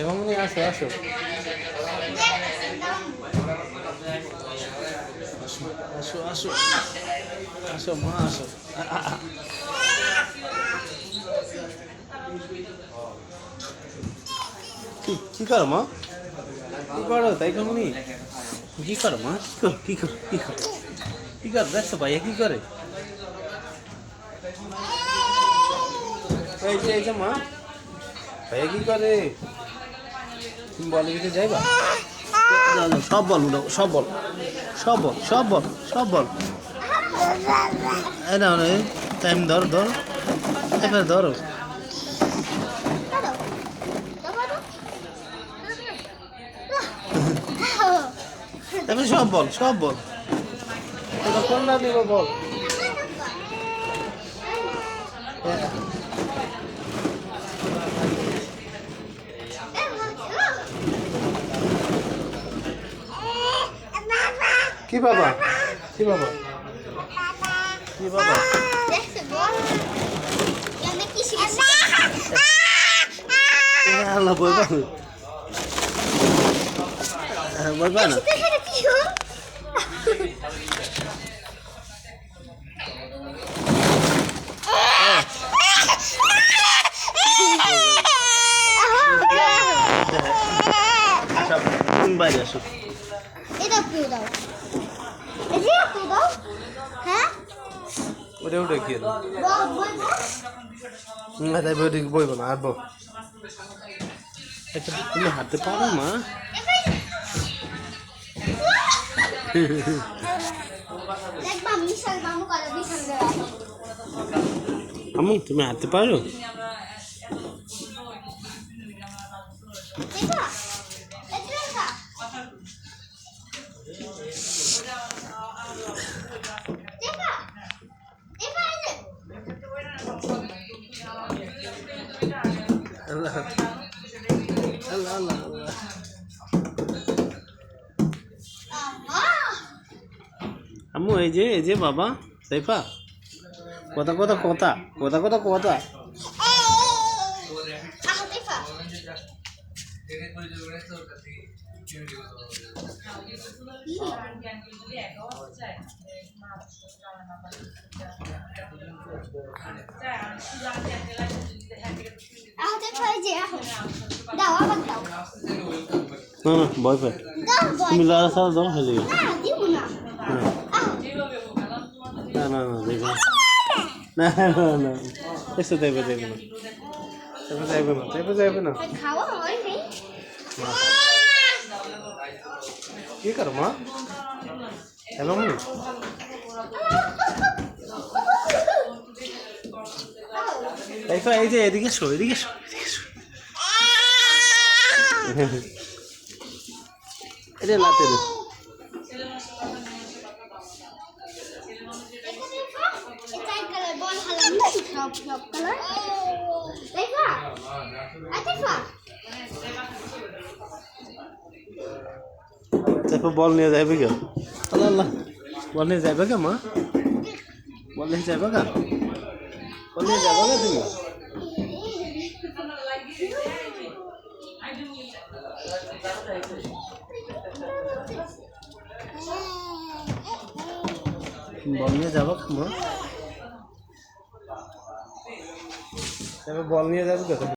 এবং আসো আসো। আসো আসো। আসো, মা, আসো। কি করো, মা? কি করো, তাই কমনি কি করো, মা? কি করো কি করো কি করো? কি করো, দেখছ ভাইয়া, কি করে? এই যে এই যে মা। ভাইয়া কি করে? তুমি বলে কিছু যাইবা? সব বল সব বল। সব বল সব বল সব বল। এই না টাইম ধরো ধরো। এবার ধরো। তারপরে সব বল সব বল। কোনটা দিব বল? কি বাবা? কি বাবা? কি বাবা? আল্লাহ বলবা না বলবা না? সব বাইরে আসো? এটা দাও। হ্যাঁ ওটা ওটা বলব না তাই বই বইব না আর বল একটা তুমি হাঁটতে পারো মা আমু তুমি হাঁটতে পারো? আল্লাহ আল্লাহ আল্লাহ আল্লাহ। আম্মু, এই যে এই যে বাবা, সাইফা। কথা কথা কথা কথা কথা কথা। আহ না না ভয় পায়। তুমি লাল সাদা দাও না না। হ্যাঁ। না না না দেখো। না না না এসে যাইবে যাইবে না যাইবে যাইবে না। যাইবে যাইবে না হয় নাই। মা। কি করো মা? দেখো এই যে এদিকে শো এদিকে শো এদিকে শো এটা লাতে দে তারপর বল নিয়ে যাবে কেউ? আল্লাহ আল্লাহ। বল নিয়ে যাবে কে মা? বল নিয়ে যাবে কা বল নিয়ে যাবে কা তুমি? বল নিয়ে যাব বল নিয়ে যাব